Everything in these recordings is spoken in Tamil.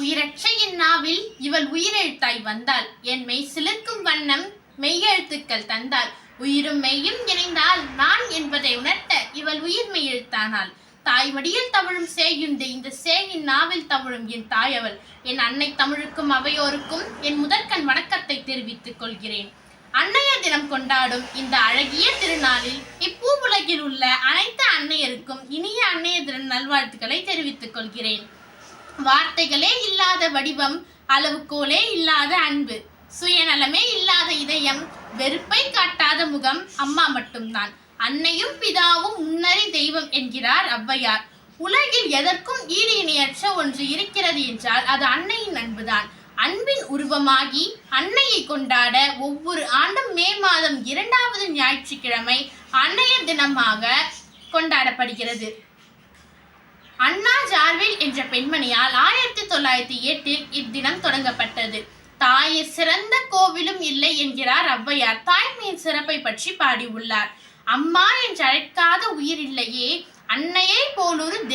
உயிரற்ற நாவில் இவள் உயிரெழுத்தாய் வந்தாள். என் மெய் சிலிர்க்கும் வண்ணம் மெய்யெழுத்துக்கள் தந்தாள். உயிரும் மெய்யும் இணைந்தால் நான் என்பதை உணர்த்த இவள் உயிர் மெய்யெழுத்தானாள் தாய் மடியில் தவழும் சேயுண்டு இந்த சேயின் நாவில் தவழும் என் தாயவள் என் அன்னை தமிழுக்கும் அவையோருக்கும் என் முதற்கண் வணக்கத்தை தெரிவித்துக் கொள்கிறேன். அன்னையர் தினம் கொண்டாடும் இந்த அழகிய திருநாளில் இப்பூ உலகில் உள்ள அனைத்து அன்னையருக்கும் இனிய அன்னையர் தின நல்வாழ்த்துக்களை தெரிவித்துக் கொள்கிறேன். வார்த்தைகளே இல்லாத வடிவம் அளவுக்கோலே இல்லாத அன்பு சுயநலமே இல்லாத இதயம் வெறுப்பை காட்டாத முகம் அம்மா மட்டும்தான். அன்னையும் பிதாவும் முன்னறி தெய்வம் என்கிறார் ஔவையார். உலகில் எதற்கும் ஈடு இணையற்ற ஒன்று இருக்கிறது என்றால் அது அன்னையின் அன்புதான். அன்பின் உருவமாகி அன்னையை கொண்டாட ஒவ்வொரு ஆண்டும் மே மாதம் இரண்டாவது ஞாயிற்றுக்கிழமை அன்னையர் தினமாக கொண்டாடப்படுகிறது. அண்ணா ஜார்வில் என்ற பெண்மணியால் ஆயிரத்தி தொள்ளாயிரத்தி எட்டில் இத்தினம் தொடங்கப்பட்டது. தாயை சிறந்த கோவிலும் இல்லை என்கிறார் ஔவையார். தாய்மையின் சிறப்பை பற்றி பாடியுள்ளார். அம்மா என்று அழைக்காத உயிர் இல்லையே அன்னையை போலொரு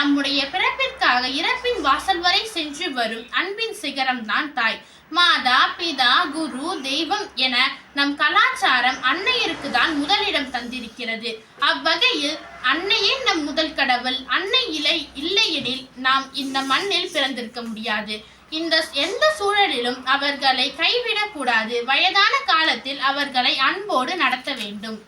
நம்முடைய பிறப்பிற்காக இறப்பின் வாசல் வரை சென்று வரும் அன்பின் சிகரம் தான் தாய். மாதா பிதா குரு தெய்வம் என நம் கலாச்சாரம் அன்னையருக்கு தான் முதலிடம் தந்திருக்கிறது. அவ்வகையில் அன்னையே நம் முதல் கடவுள் அன்னை இலை இல்லையெனில் நாம் இந்த மண்ணில் பிறந்திருக்க முடியாது. இந்த எந்த சூழலிலும் அவர்களை கைவிடக்கூடாது. வயதான காலத்தில் அவர்களை அன்போடு நடத்த வேண்டும்.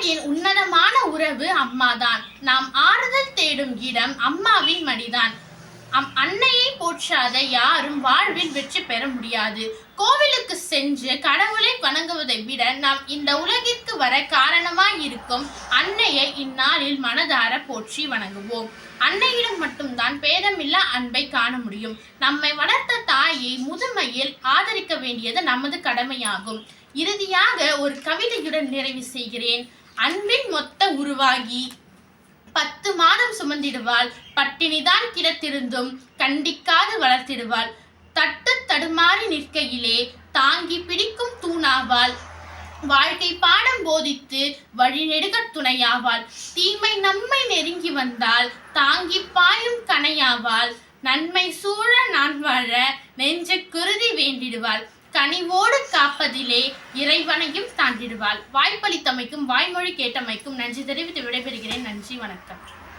உலகின் உன்னதமான உறவு அம்மாதான். நாம் ஆறுதல் தேடும் இடம் அம்மாவின் மடிதான். அம் அன்னையை போற்றாத யாரும் வாழ்வில் வெற்றி பெற முடியாது. கோவிலுக்கு சென்று கடவுளை வணங்குவதை விட நாம் இந்த உலகிற்கு வர காரணமாய் இருக்கும் அன்னையை இந்நாளில் மனதார போற்றி வணங்குவோம். அன்னையிடம் மட்டும்தான் பேதமில்லா அன்பை காண முடியும். நம்மை வளர்த்த தாயை முதுமையில் ஆதரிக்க வேண்டியது நமது கடமையாகும். இறுதியாக ஒரு கவிதையுடன் நிறைவு செய்கிறேன். அன்பின் மொத்த உருவாகி பத்து மாதம் சுமந்திடுவாள். பட்டினிதான் கிடத்திருந்தும் கண்டிக்காது வளர்த்திடுவாள். தட்டு தடுமாறி நிற்கையிலே தாங்கி பிடிக்கும் தூணாவாள். வாழ்க்கை பாடம் போதித்து வழிநெடுக துணையாவாள். தீமை நம்மை நெருங்கி வந்தால் தாங்கி பாயும் கனையாவாள் நன்மை சூழ நான் வாழ நெஞ்ச குருதி வேண்டிடுவாள். கனிவோடு காப்பதிலே இறைவனையும் தாண்டிடுவாள். வாய்ப்பளித்தமைக்கும் வாய்மொழி கேட்டமைக்கும் நன்றி தெரிவித்து விடைபெறுகிறேன். நன்றி வணக்கம்.